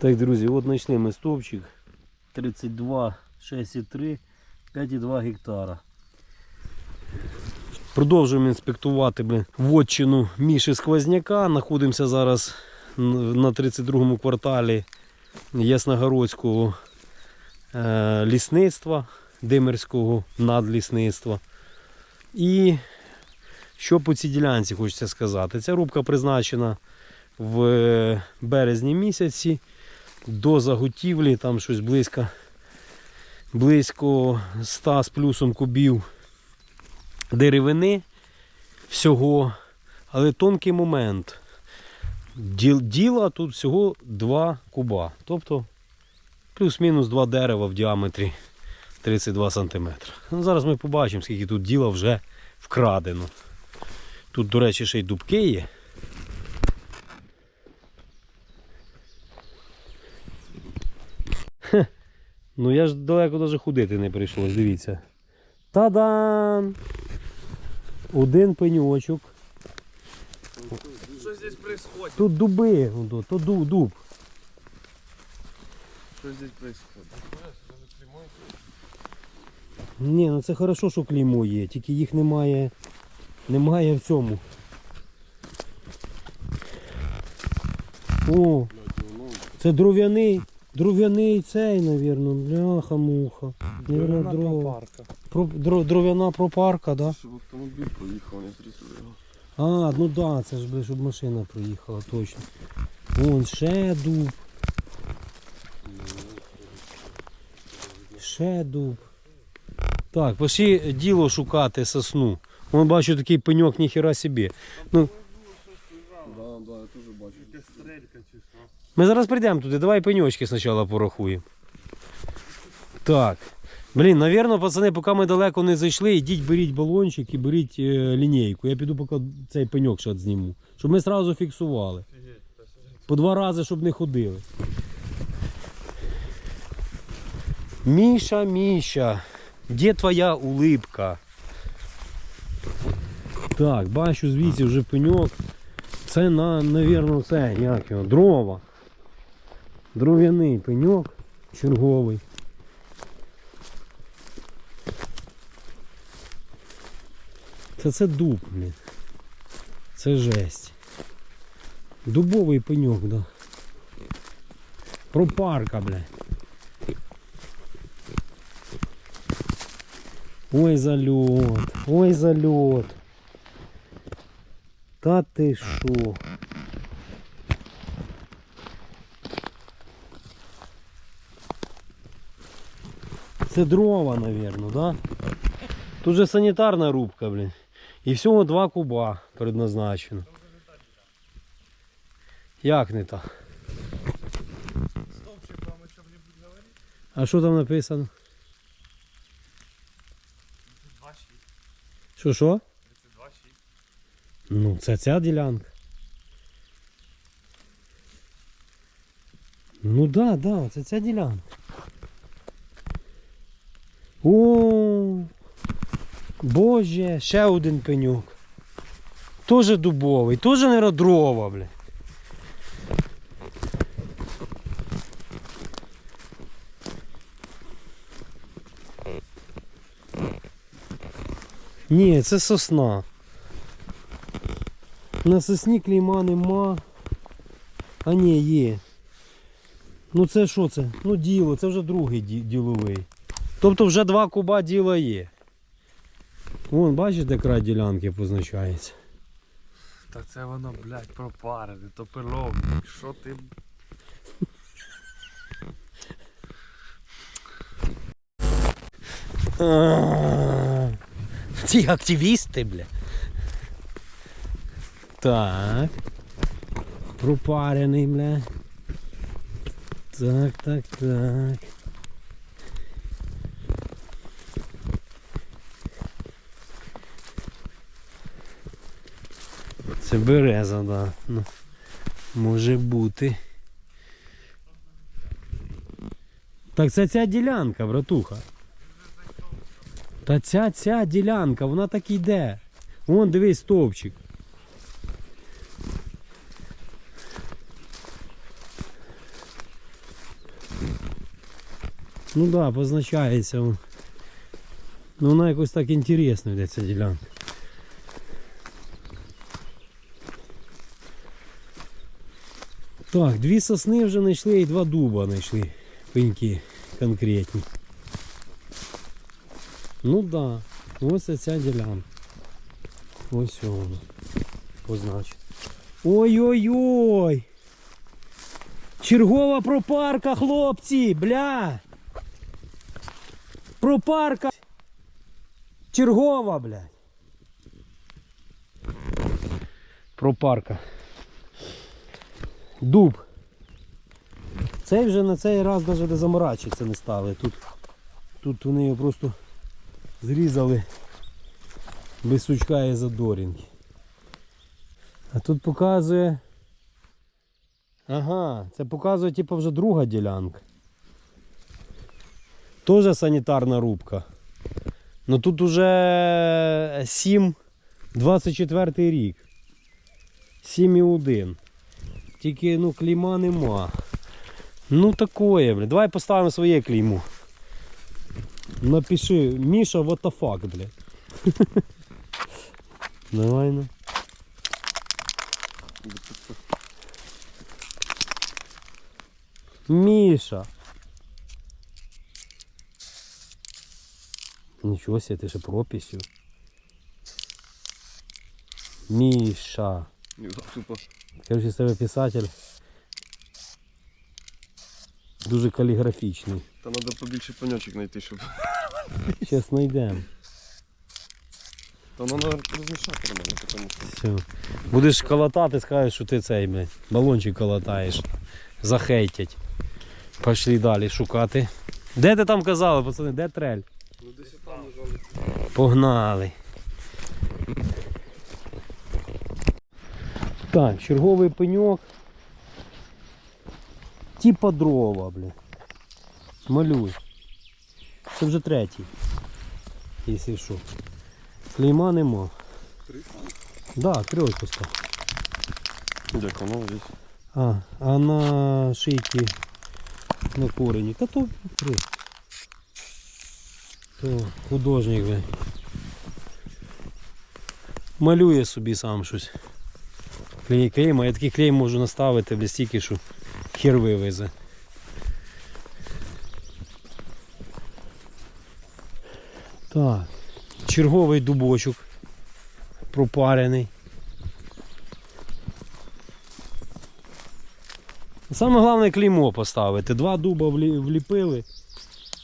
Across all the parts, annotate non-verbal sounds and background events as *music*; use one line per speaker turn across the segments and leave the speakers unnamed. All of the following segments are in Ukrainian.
Так, друзі, от знайшли ми стовпчик 32, 6,3, 5,2 гектара. Продовжуємо інспектувати вотчину Міші Сквозняка. Знаходимося зараз на 32-му кварталі Ясногородського е, лісництва, Димирського надлісництва. І що по цій ділянці хочеться сказати? Ця рубка призначена в березні місяці до заготівлі, там щось близько, близько 100 з плюсом кубів деревини всього. Але тонкий момент. Діл- Діла тут всього 2 куба. Тобто плюс-мінус 2 дерева в діаметрі 32 см. Ну, зараз ми побачимо, скільки тут діла вже вкрадено. Тут, до речі, ще й дубки є. Ну я ж далеко навіть ходити не прийшлось, дивіться. Та-дан! Один пеньочок.
Что здесь происходит?
Тут дуби, то, то дуб, дуб.
Что здесь происходит?
Ні, ну це хорошо, що клеймо є, тільки їх немає. Немає в цьому. О, це дров'яний. Дров'яний цей, навірно, бляха-муха. Навірно, дрова. Про, дро- дров'яна пропарка, да?
Чтобы автомобиль проехал, не стрясу его.
А, ну да, це ж би, щоб машина проїхала, точно. Вон ще дуб. Ще дуб. Так, пошли діло шукати сосну. Вон бачу такий пеньок, ніхера собі. Ну,
Да, да, я тоже бачу.
Ми зараз прийдемо туди, давай пеньочки спочатку порахуємо. Так. Блін, навірно, пацани, поки ми далеко не зайшли, ідіть беріть балончик і беріть е, лінійку. Я піду поки цей пеньок ще зніму. Щоб ми одразу фіксували. По два рази, щоб не ходили. Міша, Міша, де твоя улипка? Так, бачу звідси вже пеньок. Це на, навірно, це, як його, дрова. Дров'яний пеньок черговий. Це це дуб, блін. Це жесть. Дубовий пеньок, да. Пропарка, бля. Ой, зальот. Ой, зальот. Та ти шо? Це дрова, навірно, да? Тут же санітарна рубка, блін. І всього два куба предназначено. Як не так?
Столбчик вам о чем-нибудь говорит?
А що там написано?
32 щит.
Що що?
32 щит.
Ну, це ця ділянка. Ну да, да, це ця ділянка. О, Боже, ще один пеньок. Тоже дубовий, тоже не дрова, бля. Ні, це сосна. На сосні клейма нема. А ні, є. Ну це що це? Ну діло, це вже другий діловий. Тобто вже два куба діла є. Вон, бачиш, де край ділянки позначається.
Та це воно, блядь, пропарене, то пиловник. Що ти?
Ці активісти, бля. Так. Пропарений, бля. Так, так, так. Це береза, да. Ну, може бути. Так це ця ділянка, братуха. Та ця ця ділянка, вона так йде. Вон дивись стовпчик. Ну да, позначається. Ну вона якось так інтересно йде ця ділянка. Так, дві сосни вже знайшли і два дуба знайшли. Пеньки конкретні. Ну да, ось ця ділянка. Ось воно. Позначено. Ой-ой-ой! Чергова пропарка, хлопці, бля! Пропарка! Чергова, блядь! Пропарка. Дуб. Цей вже на цей раз навіть не заморачуватися не стали. Тут, тут вони його просто зрізали без сучка і задорінки. А тут показує. Ага, це показує типу вже друга ділянка. Теж санітарна рубка. Ну тут уже 7, 24 рік. 7,1. Тільки ну клейма нема. Ну такое, бля. Давай поставимо своє клеймо. Напиши Міша what the fuck, бля. *laughs* Давай ну. Міша. Нічого себе, ти ще прописью. Міша.
Тупо.
Короче, з тебе писатель. Дуже каліграфічний.
Та треба побільше паньочок знайти, щоб.
Зараз знайдемо.
Та воно розмішати нормально, тому що.
Все. Будеш колотати, скажеш, що ти цей, блядь, балончик колотаєш. Захейтять. Пішли далі шукати. Де ти там казали, пацани, де трель?
Ну десь там лежали.
Погнали. Так, черговий пеньок. Типа дрова, бля. Малюй. Це вже третій. Якщо що. Клейма нема.
Три?
Да, став.
Дяка, ну десь.
А, а на шийці на корені. Та то три. То художник, бля. Малює собі сам щось. Клей, клейма, я такий клей можу наставити бля, стільки, що хер вивезе. Так. Черговий дубочок пропарений. Саме головне клеймо поставити. Два дуба вліпили.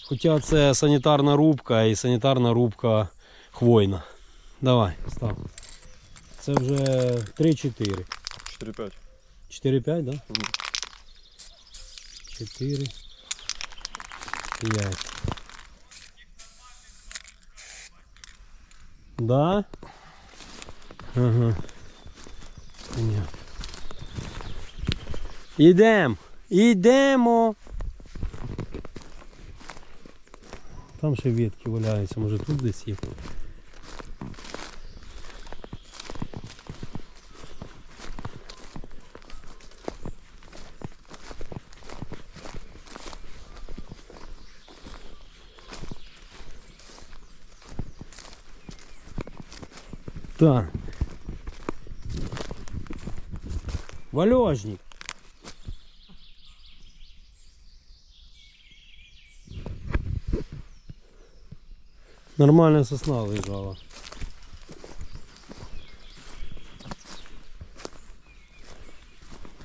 Хоча це санітарна рубка і санітарна рубка хвойна. Давай, став. Це вже 3-4.
4-5.
4-5, да?
Мгм.
4. 5. Да? Ага. Понятно. Ідем. Ідемо. Там ще ветки валяються, може тут десь є. Так. Валежник. Нормальная сосна лежала.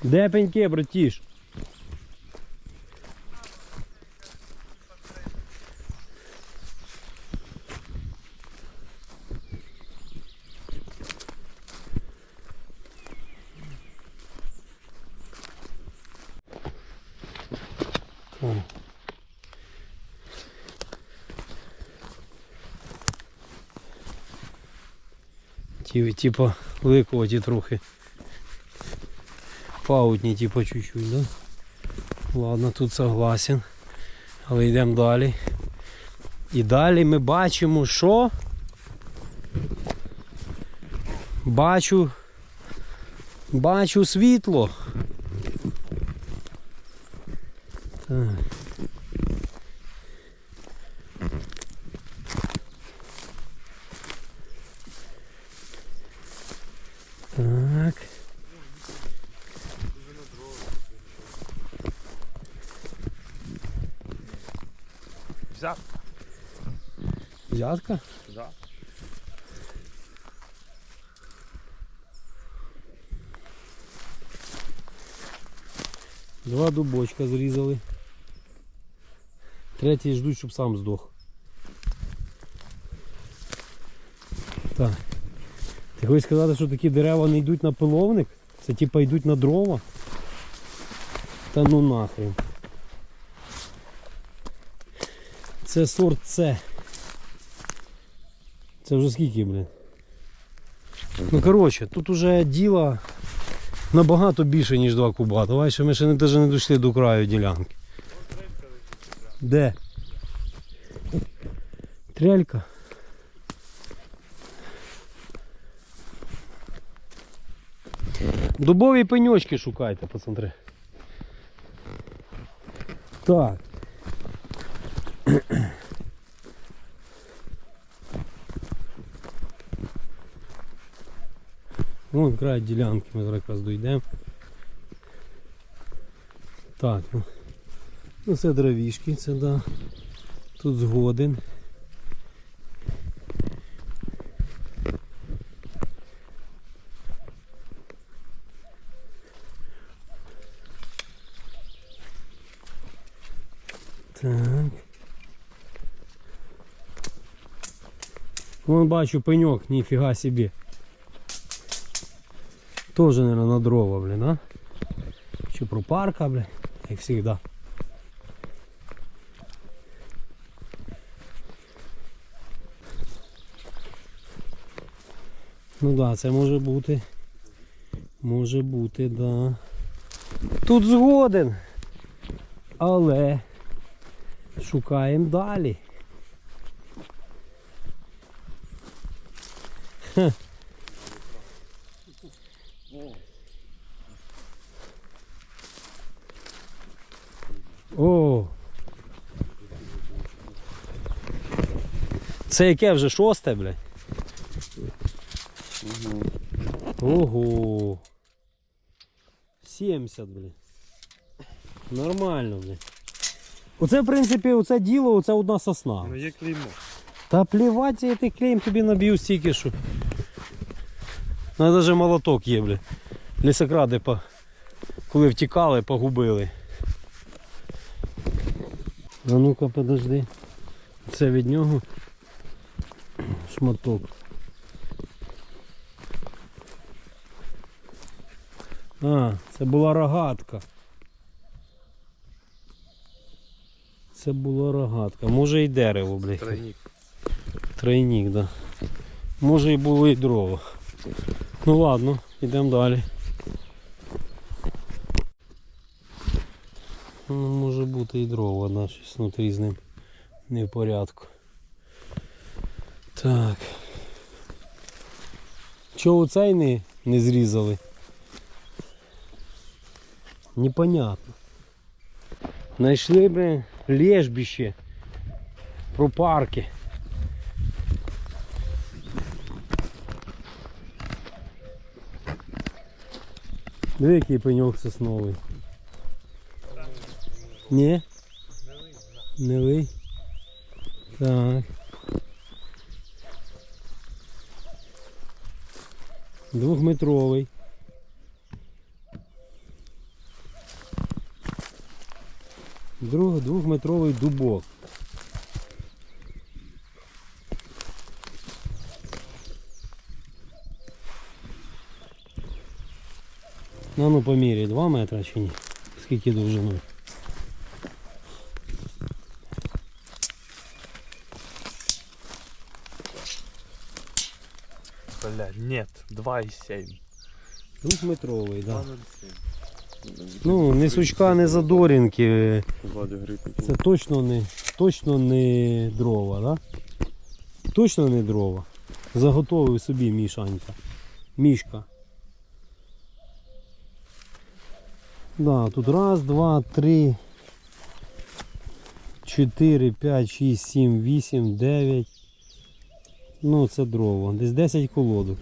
Де братіш? Ті, типа ликоваті трохи. Паутні, типа чуть-чуть, да? Ладно, тут согласен. Але йдемо далі. І далі ми бачимо, що? Бачу. Бачу світло. Так.
Взятка? Да.
Два дубочка зрізали. Третій ждуть, щоб сам здох. Так. Ти хочеш сказати, що такі дерева не йдуть на пиловник? Це типа йдуть на дрова? Та ну нахрен. Це сорт С. Це вже скільки, блін? Ну коротше, тут уже діло набагато більше, ніж 2 куба. Давай ще ми ще не, навіть не дійшли до краю ділянки. Де? Трелька. Дубові пеньочки шукайте, пацанри. Так. Вон край ділянки, ми зараз якраз дійдемо. Так, ну. Ну це дровішки, це да. Тут згоден. Так. Вон бачу пеньок, ніфіга собі. Тоже, наверное, на дрова, блин, а? Чи пропарка, блин, як всегда. Ну да, це може бути. Може бути, да. Тут згоден. Але шукаємо далі. Хе. О. Це яке вже шосте, блядь? Ого. 70, блін. Нормально, блін. Оце, в принципі, оце діло, оце одна сосна.
Ну є клеймо.
Та плівати, я ти клеєм тобі наб'ю стільки, що. Ну, навіть молоток є, бля. Лісокради, по... коли втікали, погубили. А ну-ка, подожди. Це від нього шматок. А, це була рогатка. Це була рогатка. Може і дерево, блядь.
Тройник.
Тройник, да. Може і було і дрова. Ну ладно, йдемо далі. Ну, може бути і дрова, да, щось внутрі з ним не в порядку. Так. Чого оцей не, не зрізали? Непонятно. Знайшли би лежбище, пропарки. Диви, який пеньок сосновий. Ні? Невий? Так. Двохметровий. Друг, двохметровий дубок. Ну ну поміряй 2 метри чи ні? Скільки довжиною?
Бля, нет, 2,7.
Двохметровий, так. Да.
2,07.
Ну, не сучка, не задорінки. Це точно не, точно не дрова, да? Точно не дрова. Заготовив собі мішанька. Мішка. Да, тут раз, два, три, чотири, п'ять, шість, сім, вісім, дев'ять. Ну це дрова. Десь 10 колодок.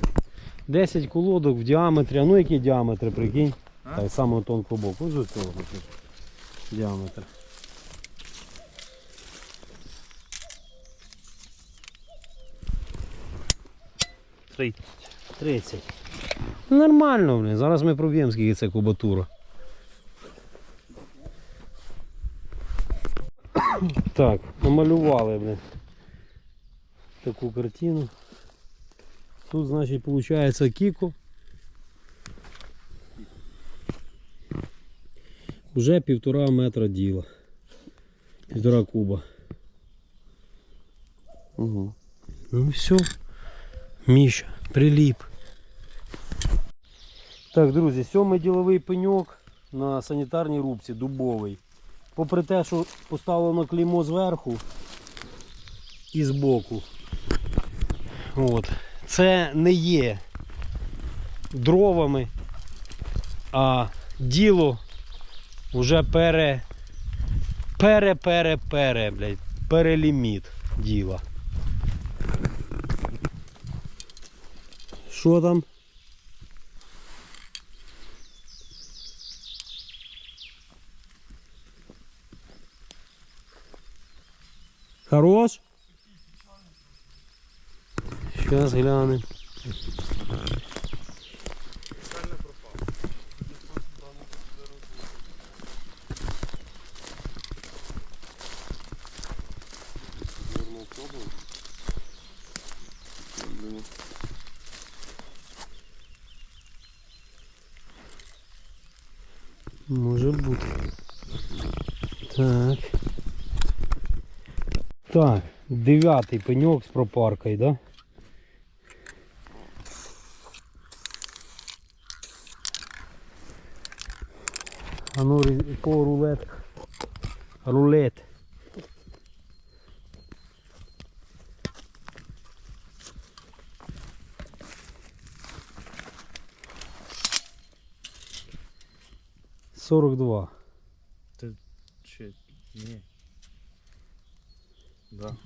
10 колодок в діаметрі. А ну які діаметри, прикинь?
Та
й самого тонкого боку. Ось цього діаметр.
Тридцять.
30. Нормально, блин. Зараз ми проб'ємо, скільки це кубатура. Так, намалювали, блин. Таку картину. Тут, значить, виходить кіко. Уже півтора метра діла. Півтора куба.
Угу.
Ну все. Міша, приліп. Так, друзі, сьомий діловий пеньок на санітарній рубці дубовий. Попри те, що поставлено клеймо зверху і збоку. От. Це не є дровами, а діло вже пере. Пере, пере, пере, блядь, переліміт діла. Що там? Хорош? Сейчас глянем. Може бути. Так. Так, дев'ятий пеньок з пропаркою, да? А ну по рулет. Рулет. Сорок два.
Чи ні. Да.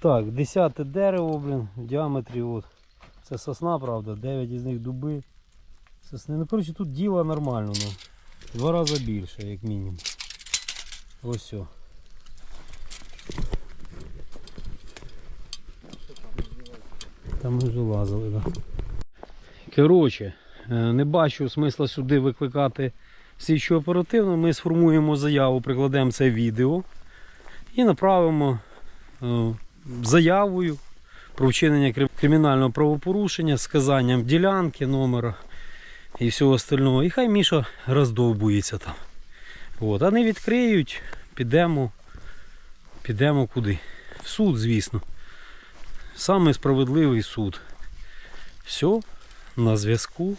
Так, десяте дерево, блін, в діаметрі от. Це сосна, правда, 9 із них дуби. Сосни. Ну, коротше, тут діло нормально, ну. Два рази більше, як мінімум. Ось все. Там ми вже лазили, так. Коротше, е, не бачу смисла сюди викликати слідчу оперативно. Ми сформуємо заяву, прикладемо це відео і направимо е, заявою про вчинення кримінального правопорушення з сказанням ділянки, номера і всього остального. І хай Міша роздовбується там. От. А не відкриють, підемо, підемо куди? В суд, звісно. Самий справедливий суд. Все, на зв'язку.